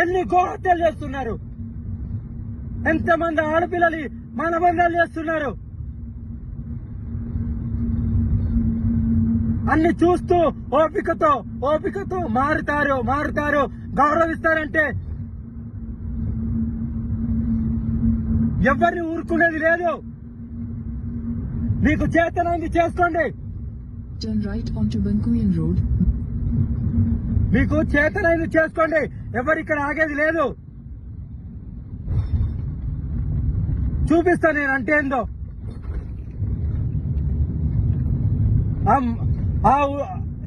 ఎన్ని గోహత్యలు చేస్తున్నారు? ఎంతమంది ఆడపిల్లలు మానభంగాలు చేస్తున్నారు? అన్ని చూస్తూ ఓపికతో ఓపికతో మారుతారు మారుతారు గౌరవిస్తారంటే ఎవరిని ఊరుకునేది లేదు. మీకు చేతనైంది చేసుకోండి. మీకు చేతనైంది చేసుకోండి. ఎవరు ఇక్కడ ఆగేది లేదు. చూపిస్తా నేను అంటే ఏందో? ఆ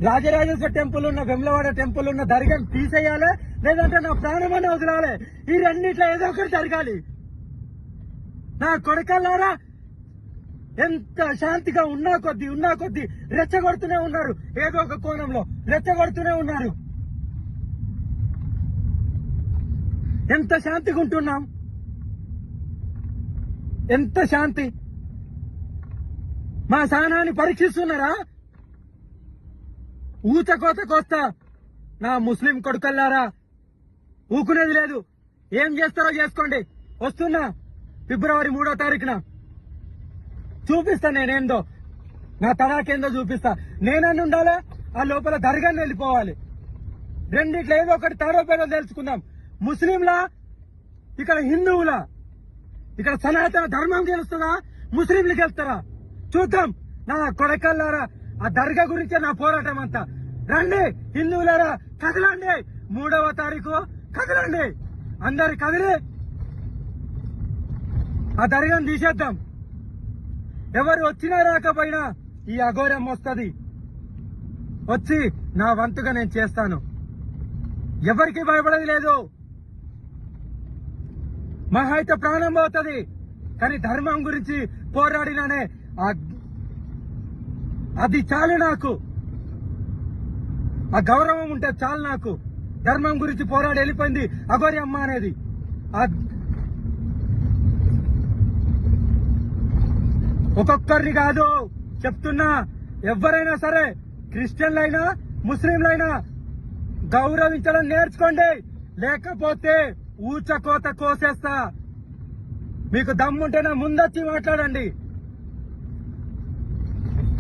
రాజరాజేశ్వర టెంపుల్ ఉన్న వెమ్లవాడ టెంపుల్ ఉన్న దర్గాను తీసేయాలి? లేదంటే నా ప్రాణమని వదిలాలి. ఈ రెండిట్లో ఏదో ఒకటి జరగాలి. నా కొడకల్లారా ఎంత శాంతిగా ఉన్నా కొద్దీ ఉన్నా కొద్దీ రెచ్చగొడుతూనే ఉన్నారు. ఏదో ఒక కోణంలో రెచ్చగొడుతూనే ఉన్నారు. ఎంత శాంతిగా ఉంటున్నాం ఎంత శాంతి? మా సానాన్ని పరీక్షిస్తున్నారా? ఊచకోత కోస్తా నా ముస్లిం కొడుకల్లారా? ఊకునేది లేదు. ఏం చేస్తారో చేసుకోండి. వస్తున్నా. ఫిబ్రవరి మూడో తారీఖున. చూపిస్తా నేనేందో. నా తడాకేందో చూపిస్తా. నేనన్ను ఉండాలా? ఆ లోపల దర్గాని వెళ్ళిపోవాలి. రెండిట్లో ఏదో ఒకటి తాడో పేడో తెలుసుకుందాం. ముస్లింలా ఇక్కడ హిందువుల ఇక్కడ సనాతన ధర్మం గెలుస్తుందా? ముస్లింలు గెలుస్తారా? చూద్దాం. నా కొడకల్లారా ఆ దర్గా గురించే నా పోరాటం అంతా. రండి హిందువులారా కదలండి. మూడవ తారీఖు కదలండి. అందరి కదిలి ఆ దర్గాను తీసేద్దాం. ఎవరు వచ్చినా రాకపోయినా ఈ అఘోరం వస్తుంది. వచ్చి నా వంతుగా నేను చేస్తాను. ఎవరికి భయపడేది లేదు. మహా అయితే ప్రాణం పోతుంది. కానీ ధర్మం గురించి పోరాడినానే ఆ- అది చాలు నాకు. ఆ గౌరవం ఉంటే చాలు నాకు. ధర్మం గురించి పోరాడి వెళ్ళిపోయింది అఘోరి అమ్మ అనేది. ఆ- ఒక్కొక్కరిని కాదు చెప్తున్నా. ఎవరైనా సరే క్రిస్టియన్లైనా ముస్లింలైనా గౌరవించడం నేర్చుకోండి. లేకపోతే ఊచకోత కోసేస్తా మీకు దమ్ముంటే నా ముందొచ్చి మాట్లాడండి.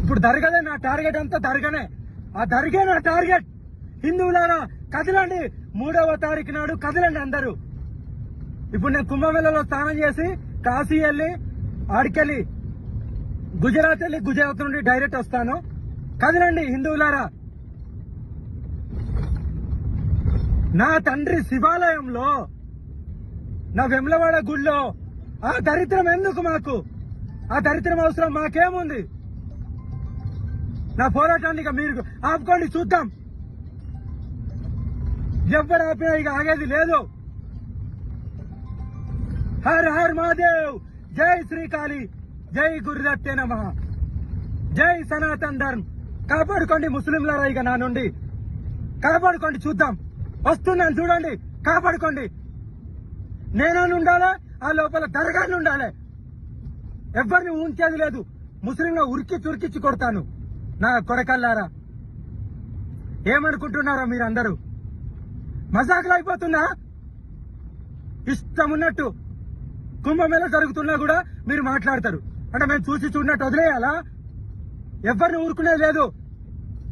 ఇప్పుడు దరగదే నా టార్గెట్ అంతా దరగనే. ఆ దరిగే నా టార్గెట్. హిందువులారా కదలండి. మూడవ తారీఖు నాడు కదలండి అందరూ. ఇప్పుడు నేను కుంభమేళలో స్నానం చేసి కాశీ వెళ్ళి ఆడికెళ్ళి గుజరాత్ వెళ్ళి గుజరాత్ నుండి డైరెక్ట్ వస్తాను. కదలండి హిందువులారా. నా తండ్రి శివాలయంలో నా వెమ్లవాడ గుళ్ళో ఆ దరిద్రం ఎందుకు మాకు? ఆ దరిద్రం అవసరం మాకేముంది? నా పోరాటాన్ని ఇక మీరు ఆపుకోండి చూద్దాం. ఎవరు ఆపినా ఇక ఆగేది లేదు. హర్ హర్ మహాదేవ్ జై శ్రీకాళి జై గురుదత్తే నమ. జై సనాతన్ ధర్మ్. కాపాడుకోండి ముస్లింలారా ఇక నా నుండి. కాపాడుకోండి చూద్దాం. వస్తున్నాను చూడండి కాపాడుకోండి. నేనని ఉండాలా? ఆ లోపల దర్గాని ఉండాలి. ఎవరిని ఉంచేది లేదు. ముస్లింగా ఉరికి చురికిచ్చి కొడతాను. నా కొరకల్లారా? ఏమనుకుంటున్నారా మీరందరూ? మజాకులు అయిపోతున్నా? ఇష్టం ఉన్నట్టు కుంభమేళ జరుగుతున్నా కూడా మీరు మాట్లాడతారు. అంటే మేము చూసి చూడనట్టు వదిలేయాలా? ఎవరిని ఊరుకునేది లేదు.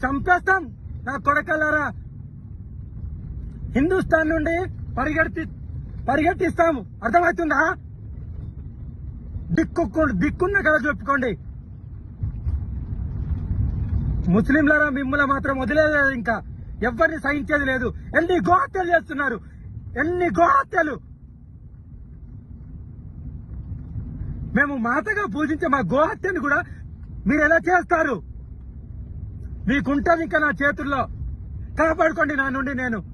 చంపేస్తాం. నా కొడకల్లారా? హిందుస్థాన్ నుండి పరిగెడిపి పరిగెత్తిస్తాము. అర్థమవుతుందా? దిక్కు దిక్కున్న కదా చెప్పుకోండి ముస్లింలరా మిమ్మల్ని మాత్రం వదిలేదు ఇంకా. ఎవరిని సహించేది లేదు. ఎన్ని గోహత్యలు చేస్తున్నారు? ఎన్ని గోహత్యలు మేము మాతగా పూజించే మా గోహత్యను కూడా మీరు ఎలా చేస్తారు? మీకుంటారు ఇంకా నా చేతుల్లో. కాపాడుకోండి నా నుండి నేను.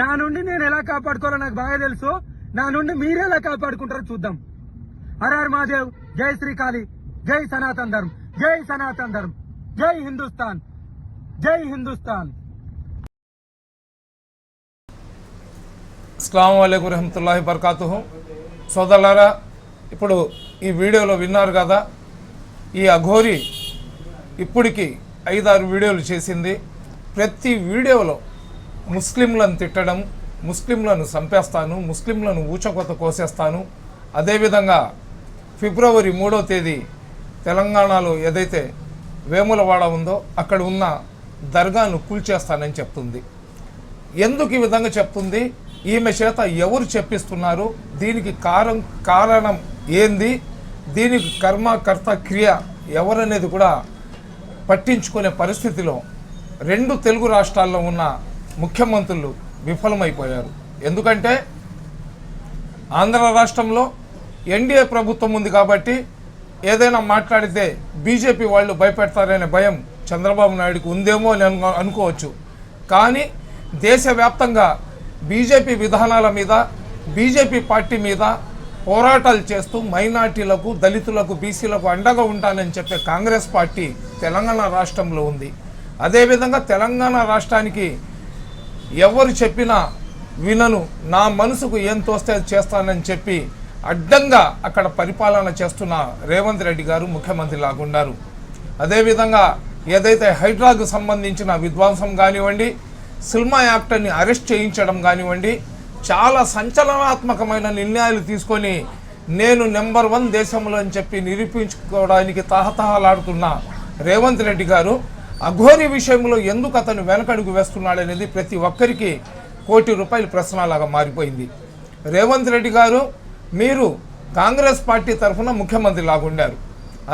నా నుండి నేను ఎలా కాపాడుకోవాలో నాకు బాగా తెలుసు. నా నుండి మీరు ఎలా కాపాడుకుంటారో చూద్దాం. హరార్ మహాదేవ్ జై శ్రీకాళి జై సనాతన్ ధర్మ్ జై సనాతన్ ధర్మ్ జై హిందుస్థాన్ జై హిందుస్థాన్. అస్సలం అయికు రహమతుల్లాహి బర్కాతు సోదరులారా ఇప్పుడు ఈ వీడియోలో విన్నారు కదా ఈ అఘోరి ఇప్పటికి ఐదారు వీడియోలు చేసింది. ప్రతి వీడియోలో ముస్లింలను తిట్టడం ముస్లింలను చంపేస్తాను ముస్లింలను ఊచకొత కోసేస్తాను. అదేవిధంగా ఫిబ్రవరి మూడో తేదీ తెలంగాణలో ఏదైతే వేములవాడ ఉందో అక్కడ ఉన్న దర్గాను కూల్చేస్తానని చెప్తుంది. ఎందుకు ఈ విధంగా చెప్తుంది? ఈమె చేత ఎవరు చెప్పిస్తున్నారు? దీనికి కారం కారణం ఏంది? దీనికి కర్మ కర్త క్రియ ఎవరనేది కూడా పట్టించుకునే పరిస్థితిలో రెండు తెలుగు రాష్ట్రాల్లో ఉన్న ముఖ్యమంత్రులు విఫలమైపోయారు. ఎందుకంటే ఆంధ్ర రాష్ట్రంలో ఎన్డీఏ ప్రభుత్వం ఉంది కాబట్టి ఏదైనా మాట్లాడితే బీజేపీ వాళ్ళు భయపెడతారనే భయం చంద్రబాబు నాయుడుకి ఉందేమో అని అనుకోవచ్చు. కానీ దేశవ్యాప్తంగా బీజేపీ విధానాల మీద బీజేపీ పార్టీ మీద పోరాటాలు చేస్తూ మైనార్టీలకు దళితులకు బీసీలకు అండగా ఉంటానని చెప్పే కాంగ్రెస్ పార్టీ తెలంగాణ రాష్ట్రంలో ఉంది. అదేవిధంగా తెలంగాణ రాష్ట్రానికి ఎవరు చెప్పినా వినను నా మనసుకు ఏం తోస్తే అది చేస్తానని చెప్పి అడ్డంగా అక్కడ పరిపాలన చేస్తున్న రేవంత్ రెడ్డి గారు ముఖ్యమంత్రి లాగున్నారు అదేవిధంగా ఏదైతే హైడ్రాకు సంబంధించిన విధ్వంసం కానివ్వండి సిల్మా యాక్టర్ని అరెస్ట్ చేయించడం కానివ్వండి చాలా సంచలనాత్మకమైన నిర్ణయాలు తీసుకొని నేను నెంబర్ వన్ దేశంలో అని చెప్పి నిరూపించుకోవడానికి తహతహలాడుతున్న రేవంత్ రెడ్డి గారు అఘోరి విషయంలో ఎందుకు అతను వెనకడుగు వేస్తున్నాడనేది ప్రతి ఒక్కరికి కోటి రూపాయల ప్రశ్నలాగా మారిపోయింది. రేవంత్ రెడ్డి గారు మీరు కాంగ్రెస్ పార్టీ తరఫున ముఖ్యమంత్రి లాగుండారు.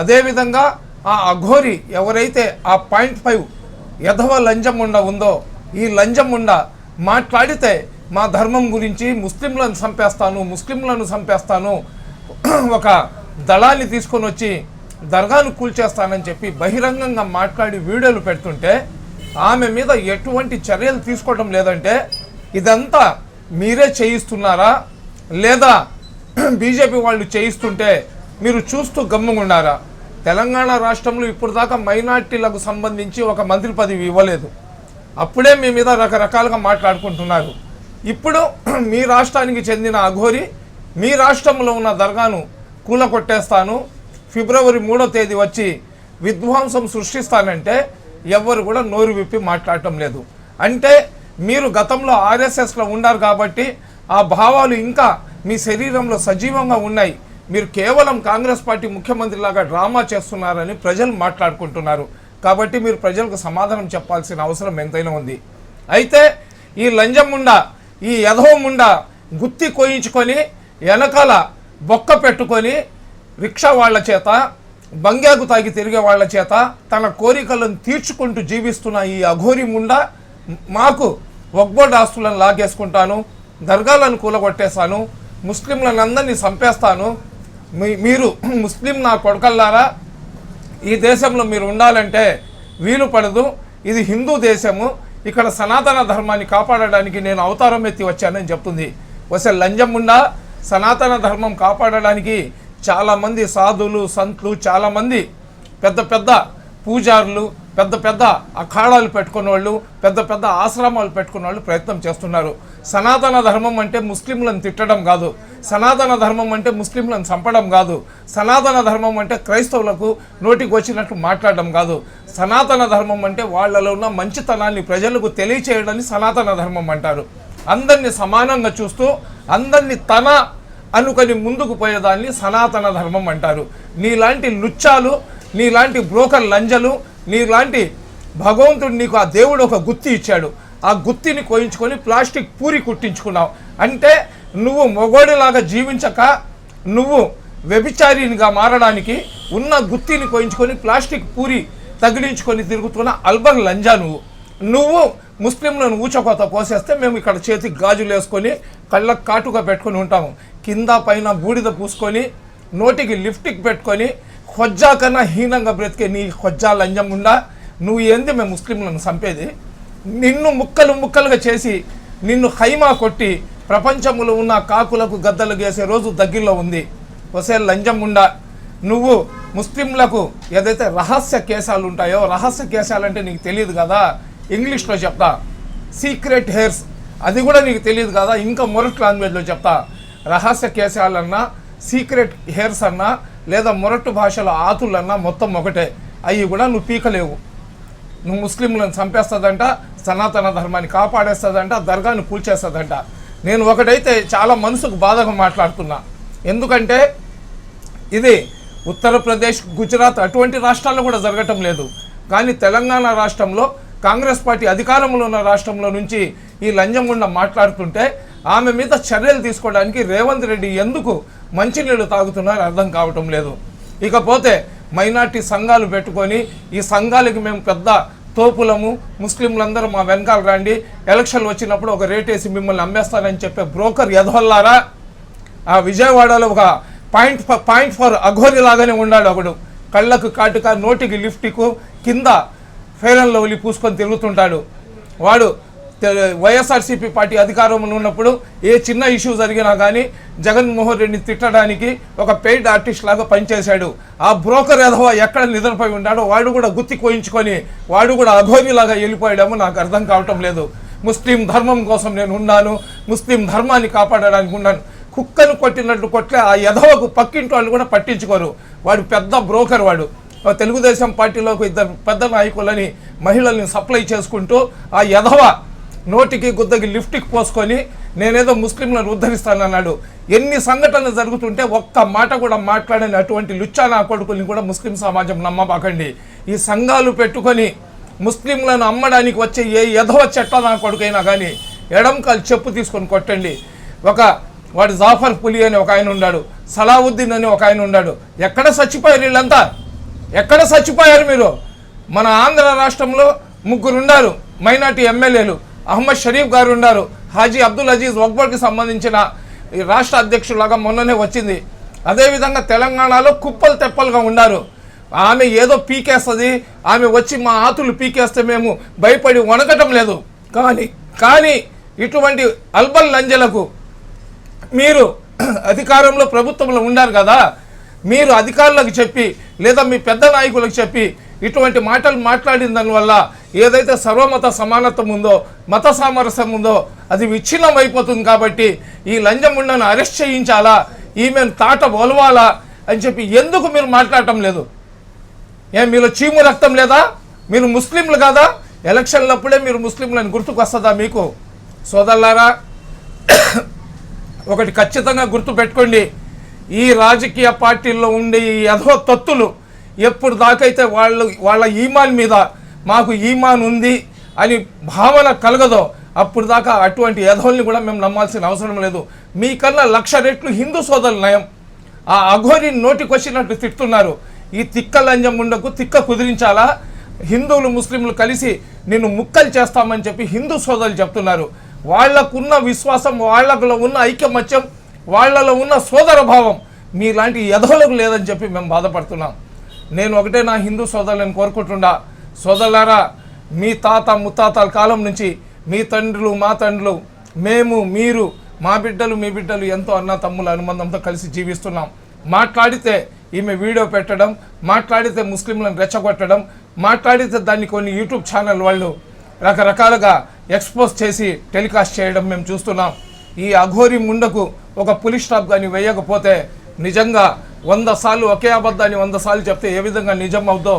అదేవిధంగా ఆ అఘోరి ఎవరైతే ఆ పాయింట్ ఫైవ్ యధవ లంజముండ ఉందో ఈ లంజముండ మాట్లాడితే మా ధర్మం గురించి ముస్లింలను చంపేస్తాను ముస్లింలను చంపేస్తాను ఒక దళాన్ని తీసుకొని వచ్చి దర్గాను కూల్చేస్తానని చెప్పి బహిరంగంగా మాట్లాడి వీడియోలు పెడుతుంటే ఆమె మీద ఎటువంటి చర్యలు తీసుకోవడం లేదంటే ఇదంతా మీరే చేయిస్తున్నారా? లేదా బీజేపీ వాళ్ళు చేయిస్తుంటే మీరు చూస్తూ గమ్ముగున్నారా తెలంగాణ రాష్ట్రంలో ఇప్పుడు దాకా మైనార్టీలకు సంబంధించి ఒక మంత్రి పదవి ఇవ్వలేదు. అప్పుడే మీ మీద రకరకాలుగా మాట్లాడుకుంటున్నారు. ఇప్పుడు మీ రాష్ట్రానికి చెందిన అఘోరి మీ రాష్ట్రంలో ఉన్న దర్గాను కూలకొట్టేస్తాను ఫిబ్రవరి మూడో తేదీ వచ్చి విధ్వంసం సృష్టిస్తానంటే ఎవ్వరు కూడా నోరు విప్పి మాట్లాడటం లేదు. అంటే మీరు గతంలో ఆర్ఎస్ఎస్లో ఉన్నారు కాబట్టి ఆ భావాలు ఇంకా మీ శరీరంలో సజీవంగా ఉన్నాయి. మీరు కేవలం కాంగ్రెస్ పార్టీ ముఖ్యమంత్రి లాగా డ్రామా చేస్తున్నారని ప్రజలు మాట్లాడుకుంటున్నారు. కాబట్టి మీరు ప్రజలకు సమాధానం చెప్పాల్సిన అవసరం ఎంతైనా ఉంది. అయితే ఈ లంజముండ ఈ యధవముండ గుత్తి కోయించుకొని వెనకాల బొక్క పెట్టుకొని రిక్షా వాళ్ళ చేత బంగాకు తాగి తిరిగే వాళ్ళ చేత తన కోరికలను తీర్చుకుంటూ జీవిస్తున్న ఈ అఘోరి ముండ మాకు వగ్బోడ్ ఆస్తులను లాగేసుకుంటాను దర్గాలను కూలగొట్టేస్తాను ముస్లింలను అందరినీ చంపేస్తాను. మీ- మీరు ముస్లిం నా కొడకల్లారా ఈ దేశంలో మీరు ఉండాలంటే వీలు పడదు. ఇది హిందూ దేశము. ఇక్కడ సనాతన ధర్మాన్ని కాపాడడానికి నేను అవతారం ఎత్తి వచ్చానని చెప్తుంది. వసే లంజం ఉండా సనాతన ధర్మం కాపాడడానికి చాలామంది సాధువులు సంతులు చాలామంది పెద్ద పెద్ద పూజారులు పెద్ద పెద్ద అఖాడాలు పెట్టుకున్న వాళ్ళు పెద్ద పెద్ద ఆశ్రమాలు పెట్టుకున్న వాళ్ళు ప్రయత్నం చేస్తున్నారు. సనాతన ధర్మం అంటే ముస్లింలను తిట్టడం కాదు. సనాతన ధర్మం అంటే ముస్లింలను చంపడం కాదు. సనాతన ధర్మం అంటే క్రైస్తవులకు నోటికి వచ్చినట్లు మాట్లాడడం కాదు. సనాతన ధర్మం అంటే వాళ్ళలో ఉన్న మంచితనాన్ని ప్రజలకు తెలియచేయడాన్ని సనాతన ధర్మం అంటారు. అందరినీ సమానంగా చూస్తూ అందరినీ తన అనుకొని ముందుకు పోయేదాన్ని సనాతన ధర్మం అంటారు. నీలాంటి లుచ్చాలు నీలాంటి బ్రోకర్ లంజలు నీలాంటి భగవంతుడు నీకు ఆ దేవుడు ఒక గుత్తి ఇచ్చాడు. ఆ గుత్తిని కోయించుకొని ప్లాస్టిక్ పూరి కుట్టించుకున్నావు. అంటే నువ్వు మొగోడిలాగా జీవించక నువ్వు వ్యభిచారినిగా మారడానికి ఉన్న గుత్తిని కోయించుకొని ప్లాస్టిక్ పూరి తగిలించుకొని తిరుగుతున్న అల్బర్ లంజా నువ్వు. నువ్వు ముస్లింలను ఊచకోత కోసేస్తే మేము ఇక్కడ చేతికి గాజులు వేసుకొని కళ్ళకు కాటుగా పెట్టుకొని ఉంటాము. కింద పైన బూడిద పూసుకొని నోటికి లిఫ్టిక్ పెట్టుకొని హొజ్జా కన్నా హీనంగా బ్రతికే నీ హొజ్జా లంజం ఉండా నువ్వు ఏంది మేము ముస్లింలను చంపేది? నిన్ను ముక్కలు ముక్కలుగా చేసి నిన్ను హైమా కొట్టి ప్రపంచంలో ఉన్న కాకులకు గద్దలు గేసే రోజు దగ్గరలో ఉంది. ఒసే లంజం ఉండా నువ్వు ముస్లింలకు ఏదైతే రహస్య కేసాలు ఉంటాయో రహస్య కేసాలు అంటే నీకు తెలియదు కదా? ఇంగ్లీష్లో చెప్తా సీక్రెట్ హెయిర్స్. అది కూడా నీకు తెలియదు కదా? ఇంకా మొరట్ లాంగ్వేజ్లో చెప్తా రహస్య కేశాలన్నా సీక్రెట్ హెయిర్స్ అన్నా లేదా మొరటు భాషల ఆతులన్నా మొత్తం ఒకటే. అవి కూడా నువ్వు పీకలేవు. నువ్వు ముస్లింలను చంపేస్తుందంట సనాతన ధర్మాన్ని కాపాడేస్తుందంట దర్గాను కూల్చేస్తుందంట. నేను ఒకటైతే చాలా మనసుకు బాధగా మాట్లాడుతున్నా. ఎందుకంటే ఇది ఉత్తరప్రదేశ్ గుజరాత్ అటువంటి రాష్ట్రాల్లో కూడా జరగటం లేదు. కానీ తెలంగాణ రాష్ట్రంలో కాంగ్రెస్ పార్టీ అధికారంలో ఉన్న రాష్ట్రంలో నుంచి ఈ లంజంగుండ మాట్లాడుతుంటే ఆమె మీద చర్యలు తీసుకోవడానికి రేవంత్ రెడ్డి ఎందుకు మంచినీళ్ళు తాగుతున్నారో అర్థం కావటం లేదు. ఇకపోతే మైనార్టీ సంఘాలు పెట్టుకొని ఈ సంఘాలకి మేము పెద్ద తోపులము ముస్లింలందరూ మా వెనకాల రండి ఎలక్షన్లు వచ్చినప్పుడు ఒక రేటేసి మిమ్మల్ని అమ్మేస్తానని చెప్పే బ్రోకర్ ఎదవల్లారా ఆ విజయవాడలో ఒక point for point for Aghori లాగానే ఉన్నాడు ఒకడు. కళ్ళకు కాటుక నోటికి లిఫ్టికు కింద ఫెయిల్ లవ్లీ పూసుకొని తిరుగుతుంటాడు. వాడు వైఎస్ఆర్సీపీ పార్టీ అధికారంలో ఉన్నప్పుడు ఏ చిన్న ఇష్యూ జరిగినా కానీ జగన్మోహన్ రెడ్డిని తిట్టడానికి ఒక పెయిడ్ ఆర్టిస్ట్ లాగా పనిచేశాడు. ఆ బ్రోకర్ ఎదవ ఎక్కడ నిద్రపోయి ఉన్నాడో వాడు కూడా గుత్తి కోయించుకొని వాడు కూడా అఘోరిలాగా వెళ్ళిపోయాడేమో నాకు అర్థం కావటం లేదు. ముస్లిం ధర్మం కోసం నేను ఉన్నాను. ముస్లిం ధర్మాన్ని కాపాడడానికి ఉన్నాను. కుక్కను కొట్టినట్టు కొట్లే ఆ ఎదవకు పక్కింటి వాళ్ళు కూడా పట్టించుకోరు. వాడు పెద్ద బ్రోకర్ వాడు. తెలుగుదేశం పార్టీలోకి ఇద్దరు పెద్ద నాయకులని మహిళల్ని సప్లై చేసుకుంటూ ఆ ఎదవ నోటికి గుద్దకి లిఫ్ట్కి పోసుకొని నేనేదో ముస్లింలను ఉద్ధరిస్తానన్నాడు. ఎన్ని సంఘటనలు జరుగుతుంటే ఒక్క మాట కూడా మాట్లాడని అటువంటి లుచ్చా నా కొడుకుల్ని కూడా ముస్లిం సమాజం నమ్మబాకండి. ఈ సంఘాలు పెట్టుకొని ముస్లింలను అమ్మడానికి వచ్చే ఏ ఎదవ చెట్ల నా కొడుకైనా కానీ ఎడంకాలు చెప్పు తీసుకొని కొట్టండి. ఒక వాడు జాఫర్ పులి అని ఒక ఆయన ఉన్నాడు. సలావుద్దీన్ అని ఒక ఆయన ఉన్నాడు. ఎక్కడ చచ్చిపోయారు వీళ్ళంతా? ఎక్కడ చచ్చిపోయారు మీరు? మన ఆంధ్ర రాష్ట్రంలో ముగ్గురు ఉన్నారు మైనార్టీ ఎమ్మెల్యేలు. అహ్మద్ షరీఫ్ గారు ఉన్నారు. హాజీ అబ్దుల్ అజీజ్ వక్బర్కి సంబంధించిన ఈ రాష్ట్ర అధ్యక్షులాగా మొన్ననే వచ్చింది. అదేవిధంగా తెలంగాణలో కుప్పలు తెప్పలుగా ఉన్నారు. ఆమె ఏదో పీకేస్తుంది ఆమె వచ్చి మా ఆతులు పీకేస్తే మేము భయపడి వణకటం లేదు. కానీ కానీ ఇటువంటి అల్బల్ లంజలకు మీరు అధికారంలో ప్రభుత్వంలో ఉన్నారు కదా మీరు అధికారులకు చెప్పి లేదా మీ పెద్ద నాయకులకు చెప్పి ఇటువంటి మాటలు మాట్లాడిన దానివల్ల ఏదైతే సర్వమత సమానత్వం ఉందో మత సామరస్యం ఉందో అది విచ్ఛిన్నం అయిపోతుంది కాబట్టి ఈ లంజముండను అరెస్ట్ చేయించాలా ఈమెను తాట ఒలవాలా అని చెప్పి ఎందుకు మీరు మాట్లాడటం లేదు? ఏ మీలో చీము రక్తం లేదా? మీరు ముస్లింలు కాదా? ఎలక్షన్లప్పుడే మీరు ముస్లింలను గుర్తుకు వస్తుందా మీకు? సోదరులారా ఒకటి ఖచ్చితంగా గుర్తుపెట్టుకోండి. ఈ రాజకీయ పార్టీల్లో ఉండే ఈ అధో తత్తులు ఎప్పుడు దాకైతే వాళ్ళు వాళ్ళ ఈమాన్ మీద మాకు ఈమాన్ ఉంది అని భావన కలగదో అప్పుడు దాకా అటువంటి యధవుల్ని కూడా మేము నమ్మాల్సిన అవసరం లేదు. మీకన్నా లక్ష రెట్లు హిందూ సోదరులు నయం. ఆ అఘోరి నోటికొచ్చినట్టు తిట్టున్నారు ఈ తిక్క లంజం ఉండకు తిక్క కుదిరించాలా? హిందువులు ముస్లింలు కలిసి నిన్ను ముక్కలు చేస్తామని చెప్పి హిందూ సోదరులు చెప్తున్నారు. వాళ్ళకున్న విశ్వాసం వాళ్ళలో ఉన్న ఐకమత్యం వాళ్ళలో ఉన్న సోదర భావం మీలాంటి యధవులకు లేదని చెప్పి మేము బాధపడుతున్నాం. నేను ఒకటే నా హిందూ సోదరులను కోరుకుంటుండా సోదరులారా మీ తాత ముత్తాతల కాలం నుంచి మీ తండ్రులు మా తండ్రులు మేము మీరు మా బిడ్డలు మీ బిడ్డలు ఎంతో అన్న తమ్ముల అనుబంధంతో కలిసి జీవిస్తున్నాం. మాట్లాడితే ఈమె వీడియో పెట్టడం మాట్లాడితే ముస్లింలను రెచ్చగొట్టడం మాట్లాడితే దాన్ని కొన్ని యూట్యూబ్ ఛానల్ వాళ్ళు రకరకాలుగా ఎక్స్పోజ్ చేసి టెలికాస్ట్ చేయడం మేము చూస్తున్నాం. ఈ అఘోరి ముండకు ఒక పులిస్ స్టాప్ కానీ వేయకపోతే నిజంగా వంద సార్లు ఒకే అబద్ధాన్ని వంద సార్లు చెప్తే ఏ విధంగా నిజం అవుతో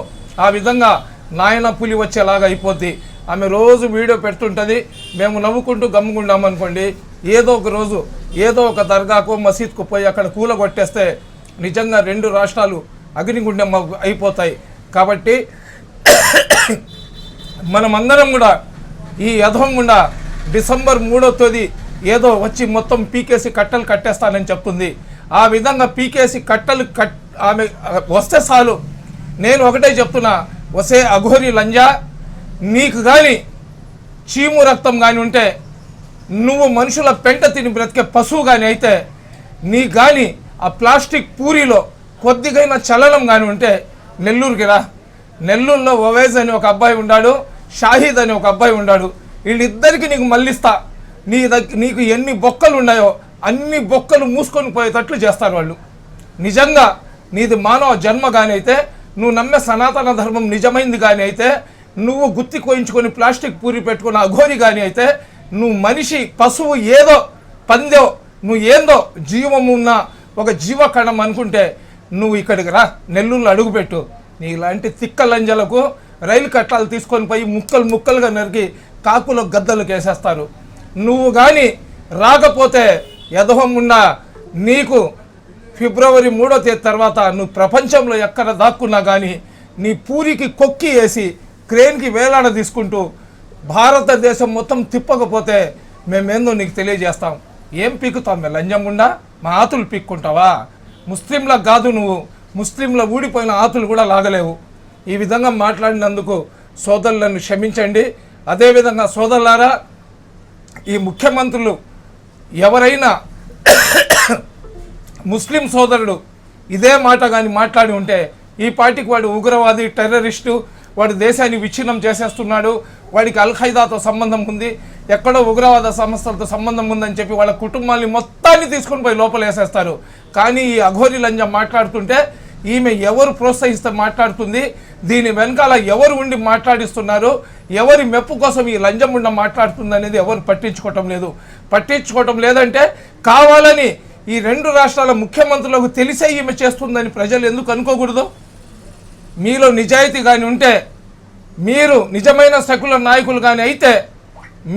ఆ విధంగా నాయన పులి వచ్చేలాగా అయిపోద్ది. ఆమె రోజు వీడియో పెడుతుంటుంది. మేము నవ్వుకుంటూ గమ్ముకుంటాం అనుకోండి. ఏదో ఒక రోజు ఏదో ఒక దర్గాకు మసీద్కు పోయి అక్కడ కూల కొట్టేస్తే నిజంగా రెండు రాష్ట్రాలు అగ్నిగుండం అయిపోతాయి. కాబట్టి మనమందరం కూడా ఈ యథం గుండా డిసెంబర్ మూడో తేదీ ఏదో వచ్చి మొత్తం పీకేసి కట్టలు కట్టేస్తానని చెప్తుంది. ఆ విధంగా పీకేసి కట్టలు కట్ ఆమె వస్తే చాలు. నేను ఒకటే చెప్తున్నా వసే అఘోరి లంజా నీకు కానీ చీము రక్తం కానీ ఉంటే నువ్వు మనుషుల పెంట తిని బ్రతికే పశువు కానీ అయితే నీ కానీ ఆ ప్లాస్టిక్ పూరిలో కొద్దిగైన చలనం కానీ ఉంటే నెల్లూరుకి రా. నెల్లూరులో ఒవేజ్ అని ఒక అబ్బాయి ఉన్నాడు షాహీద్ అని ఒక అబ్బాయి ఉన్నాడు వీళ్ళిద్దరికి నీకు మళ్ళిస్తా. నీ దగ్గర నీకు ఎన్ని బొక్కలు ఉన్నాయో అన్ని బొక్కలు మూసుకొని పోయేటట్లు చేస్తారు వాళ్ళు. నిజంగా నీది మానవ జన్మ కానీ అయితే నువ్వు నమ్మే సనాతన ధర్మం నిజమైంది కానీ అయితే నువ్వు గుత్తి కోయించుకొని ప్లాస్టిక్ పూరి పెట్టుకున్న అఘోరి కానీ అయితే నువ్వు మనిషి పశువు ఏదో పందో నువ్వు ఏందో జీవం ఉన్న ఒక జీవకణం అనుకుంటే నువ్వు ఇక్కడికి రా నెల్లూరులో అడుగుపెట్టు నీలాంటి తిక్క లంజలకు రైలు కట్టాలు తీసుకొని పోయి ముక్కలు ముక్కలుగా నరికి కాకుల గద్దలు వేసేస్తారు. నువ్వు కానీ రాకపోతే యదహం ఉన్న నీకు ఫిబ్రవరి మూడో తేదీ తర్వాత నువ్వు ప్రపంచంలో ఎక్కడ దాక్కున్నా కానీ నీ పూరికి కొక్కి వేసి క్రేన్కి వేలాడ తీసుకుంటూ భారతదేశం మొత్తం తిప్పకపోతే మేమేందో నీకు తెలియజేస్తాం. ఏం పీకుతాం మేము లంజంగుండా మా ఆతులు పీక్కుంటావా? ముస్లింలకు కాదు నువ్వు. ముస్లింల ఊడిపోయిన ఆతులు కూడా లాగలేవు. ఈ విధంగా మాట్లాడినందుకు సోదరులను క్షమించండి. అదేవిధంగా సోదరులారా ఈ ముఖ్యమంత్రులు ఎవరైనా ముస్లిం సోదరుడు ఇదే మాట కానీ మాట్లాడి ఉంటే ఈ పార్టీకి వాడు ఉగ్రవాది టెర్రరిస్టు వాడు దేశాన్ని విచ్ఛిన్నం చేసేస్తున్నాడు వాడికి అల్ఖైదాతో సంబంధం ఉంది ఎక్కడో ఉగ్రవాద సంస్థలతో సంబంధం ఉందని చెప్పి వాళ్ళ కుటుంబాన్ని మొత్తాన్ని తీసుకొని పోయి లోపల వేసేస్తారు కానీ ఈ అఘోరి లంజ మాట్లాడుతుంటే ఈమె ఎవరు ప్రోత్సహిస్తే మాట్లాడుతుంది? దీని వెనకాల ఎవరు ఉండి మాట్లాడిస్తున్నారు ఎవరి మెప్పు కోసం ఈ లంజం ఉండ మాట్లాడుతుంది అనేది ఎవరు పట్టించుకోవటం లేదు. పట్టించుకోవటం లేదంటే కావాలని ఈ రెండు రాష్ట్రాల ముఖ్యమంత్రులకు తెలిసే ఈమె చేస్తుందని ప్రజలు ఎందుకు అనుకోకూడదు? మీలో నిజాయితీ కానీ ఉంటే మీరు నిజమైన సెకులర్ నాయకులు కానీ అయితే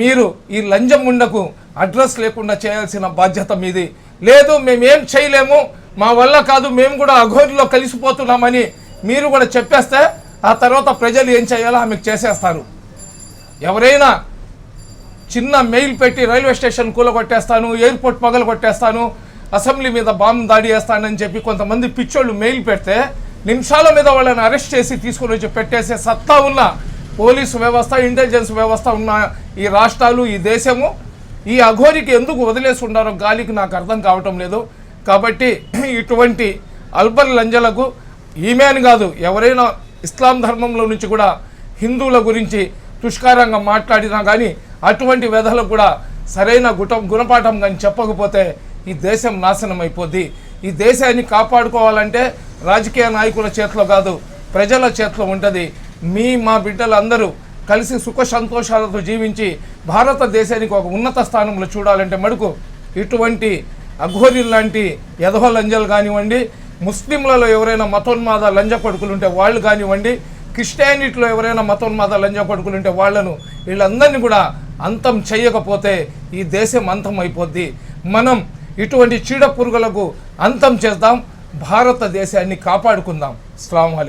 మీరు ఈ లంజం ఉండకు అడ్రస్ లేకుండా చేయాల్సిన బాధ్యత మీది. లేదు మేమేం చేయలేము మా వల్ల కాదు మేము కూడా అఘోరిలో కలిసిపోతున్నామని మీరు కూడా చెప్పేస్తే ఆ తర్వాత ప్రజలు ఏం చేయాలో ఆమెకు చేసేస్తారు. ఎవరైనా చిన్న మెయిల్ పెట్టి రైల్వే స్టేషన్ కూలగొట్టేస్తాను ఎయిర్పోర్ట్ పగలు కొట్టేస్తాను అసెంబ్లీ మీద బాంబు దాడి చేస్తానని చెప్పి కొంతమంది పిచ్చోళ్ళు మెయిల్ పెడితే నిమిషాల మీద వాళ్ళని అరెస్ట్ చేసి తీసుకుని వచ్చి పెట్టేసే సత్తా ఉన్న పోలీసు వ్యవస్థ ఇంటెలిజెన్స్ వ్యవస్థ ఉన్న ఈ రాష్ట్రాలు ఈ దేశము ఈ అఘోరికి ఎందుకు వదిలేసి ఉండారో గాలికి నాకు అర్థం కావటం లేదు. కాబట్టి ఇటువంటి అల్బర్ లంజలకు ఈమెను కాదు ఎవరైనా ఇస్లాం ధర్మంలో నుంచి కూడా హిందువుల గురించి దుష్కారంగా మాట్లాడినా కానీ అటువంటి వ్యధలకు కూడా సరైన గుట గుణపాఠం కానీ చెప్పకపోతే ఈ దేశం నాశనం అయిపోద్ది. ఈ దేశాన్ని కాపాడుకోవాలంటే రాజకీయ నాయకుల చేతిలో కాదు ప్రజల చేతిలో ఉంటుంది. మీ మా బిడ్డలందరూ కలిసి సుఖ సంతోషాలతో జీవించి భారతదేశానికి ఒక ఉన్నత స్థానంలో చూడాలంటే మడుకు ఇటువంటి అఘోరి లాంటి యధవ లంజలు కానివ్వండి ముస్లింలలో ఎవరైనా మతోన్మాద లంజ వాళ్ళు కానివ్వండి క్రిస్టియానిటీలో ఎవరైనా మతోన్మాద లంజ కొడుకులు ఉంటే వాళ్ళను వీళ్ళందరినీ కూడా అంతం చేయకపోతే ఈ దేశం అంతం అయిపోద్ది మనం ఇటువంటి చీడ పురుగులకు అంతం చేద్దాం భారతదేశాన్ని కాపాడుకుందాం. స్లాం